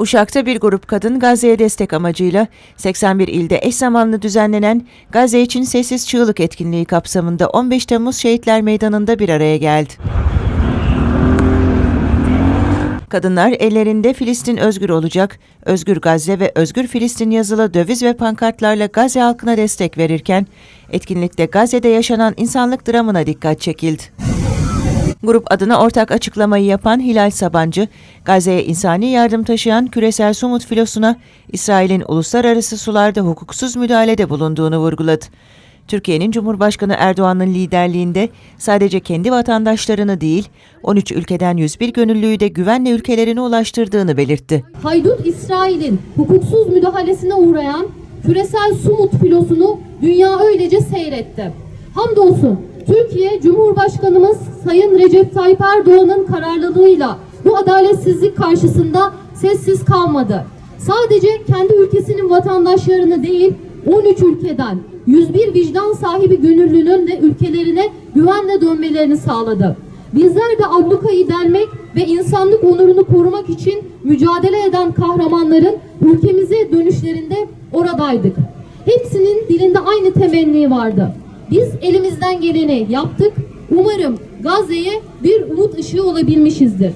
Uşak'ta bir grup kadın Gazze'ye destek amacıyla 81 ilde eş zamanlı düzenlenen Gazze için Sessiz Çığlık etkinliği kapsamında 15 Temmuz Şehitler Meydanı'nda bir araya geldi. Kadınlar ellerinde Filistin özgür olacak, Özgür Gazze ve Özgür Filistin yazılı döviz ve pankartlarla Gazze halkına destek verirken, etkinlikte Gazze'de yaşanan insanlık dramına dikkat çekildi. Grup adına ortak açıklamayı yapan Hilal Sabancı, Gazze'ye insani yardım taşıyan küresel Sumut filosuna İsrail'in uluslararası sularda hukuksuz müdahalede bulunduğunu vurguladı. Türkiye'nin Cumhurbaşkanı Erdoğan'ın liderliğinde sadece kendi vatandaşlarını değil, 13 ülkeden 101 gönüllüyü de güvenle ülkelerine ulaştırdığını belirtti. Haydut İsrail'in hukuksuz müdahalesine uğrayan küresel Sumut filosunu dünya öylece seyretti. Hamdolsun Türkiye Cumhurbaşkanımız Sayın Recep Tayyip Erdoğan'ın kararlılığıyla bu adaletsizlik karşısında sessiz kalmadı. Sadece kendi ülkesinin vatandaşlarını değil 13 ülkeden 101 vicdan sahibi gönüllünün de ülkelerine güvenle dönmelerini sağladı. Bizler de ablukayı delmek ve insanlık onurunu korumak için mücadele eden kahramanların ülkemize dönüşlerinde oradaydık. Hepsinin dilinde aynı temenni vardı. Biz elimizden geleni yaptık. Umarım Gazze'ye bir umut ışığı olabilmişizdir.